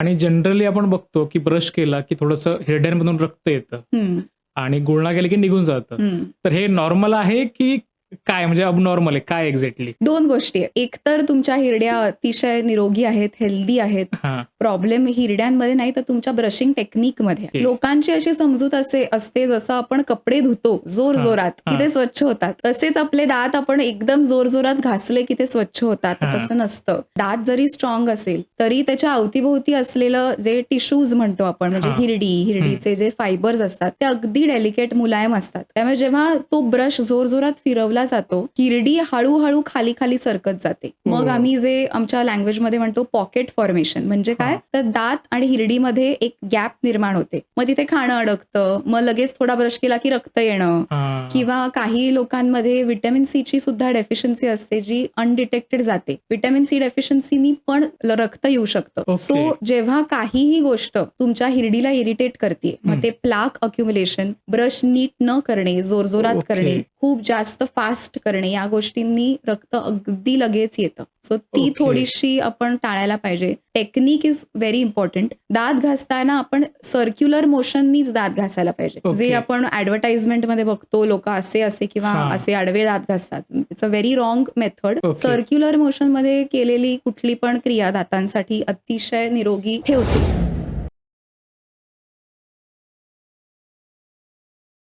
आणि जनरली आपण बघतो की ब्रश केला की थोडंसं हिरड्यांमधून रक्त येतं. आणि गुळणा केलं की निघून जातं. तर हे नॉर्मल आहे की काय? म्हणजे अबनॉर्मल आहे. काय एक्झॅक्टली दोन गोष्टी. आहेत एकतर तुमच्या हिरड्या अतिशय निरोगी आहेत हेल्दी आहेत. हा. प्रॉब्लेम हिरड्यांमध्ये नाही तर तुमच्या ब्रशिंग टेक्निकमध्ये. लोकांची अशी समजूत असे असते जसं आपण कपडे धुतो जोर जोरात. की ते स्वच्छ होतात तसेच आपले दात आपण एकदम जोर जोरात घासले की ते स्वच्छ होतात. तसं नसतं दात जरी स्ट्रॉंग असेल तरी त्याच्या अवतीभोवती असलेलं जे टिश्यूज म्हणतो आपण म्हणजे. हिरडी हिरडीचे जे फायबर्स असतात ते अगदी डेलिकेट मुलायम असतात त्यामुळे जेव्हा तो ब्रश जोर जोरात फिरवला जातो हिरडी हळूहळू खाली खाली सरकत जाते मग हो. आम्ही जे आमच्या लँग्वेजमध्ये म्हणतो पॉकेट फॉर्मेशन म्हणजे काय तर दात आणि हिरडीमध्ये एक गॅप निर्माण होते मग तिथे खाणं अडकतं मग लगेच थोडा ब्रश केला की रक्त येणं. किंवा काही लोकांमध्ये व्हिटॅमिन सी ची सुद्धा डेफिशियन्सी असते जी अनडिटेक्टेड जाते व्हिटॅमिन सी डेफिशियन्सीनी पण रक्त येऊ शकतं. सो जेव्हा काहीही गोष्ट तुमच्या हिरडीला इरिटेट करते. मग ते प्लाक अक्युम्युलेशन ब्रश नीट न करणे जोरजोरात. करणे खूप जास्त फास्ट करणे या गोष्टींनी रक्त अगदी लगेच येतं सो ती. थोडीशी आपण टाळायला पाहिजे टेक्निक इज व्हेरी इम्पॉर्टंट दात घासताना आपण सर्क्युलर मोशननीच दात घासायला पाहिजे. जे आपण ऍडव्हर्टाइजमेंटमध्ये बघतो लोक असे असे किंवा. असे आडवे दात घासतात it's a very wrong method. Circular मोशनमध्ये केलेली कुठली पण क्रिया दातांसाठी अतिशय निरोगी ठेवते